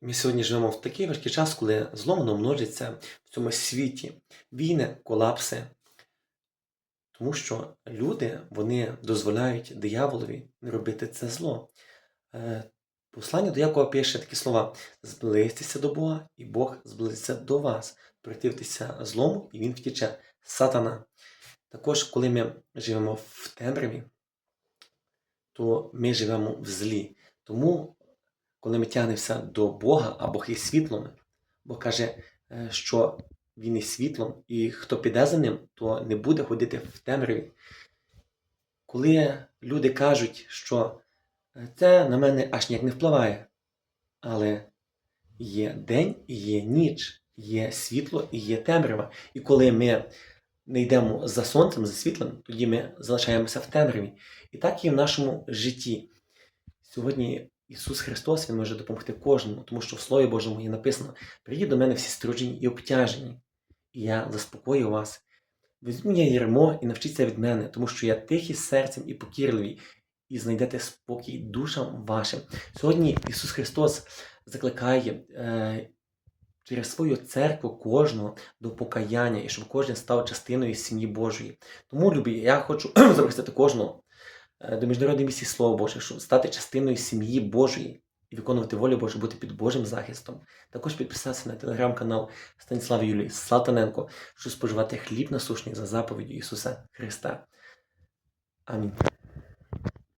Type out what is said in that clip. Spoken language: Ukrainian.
Ми сьогодні живемо в такий важкий час, коли зло воно множиться в цьому світі, війни, колапси. Тому що люди вони дозволяють дияволові робити це зло. Е, Послання до Якова пише такі слова: зблизьтеся до Бога, і Бог зблизиться до вас. Противтеся злому, і він втіче. Сатана. Також, коли ми живемо в темряві, то ми живемо в злі. Тому, коли ми тягнемося до Бога, а Бог є світлом, Бог каже, е, що Він є світлом, і хто піде за ним, то не буде ходити в темряві. Коли люди кажуть, що е, це на мене аж ніяк не впливає, але є день і є ніч, є світло і є темрява. І коли ми не йдемо за сонцем, за світлом, тоді ми залишаємося в темряві. І так і в нашому житті. Сьогодні Ісус Христос Він може допомогти кожному, тому що в Слові Божому є написано: прийдіть до мене всі струджені і обтяжені, і я заспокою вас. Візьміть моє ярмо і навчіться від мене, тому що я тихий серцем і покірливий, і знайдете спокій душам вашим. Сьогодні Ісус Христос закликає е, через свою церкву кожного до покаяння, і щоб кожен став частиною сім'ї Божої. Тому, любі, я хочу запросити кожного до міжнародної місії Слова Боже, щоб стати частиною сім'ї Божої і виконувати волю Божу, бути під Божим захистом. Також підписатися на телеграм-канал Станіслава Юлії Салтаненко, щоб споживати хліб насушний за заповіддю Ісуса Христа. Амінь.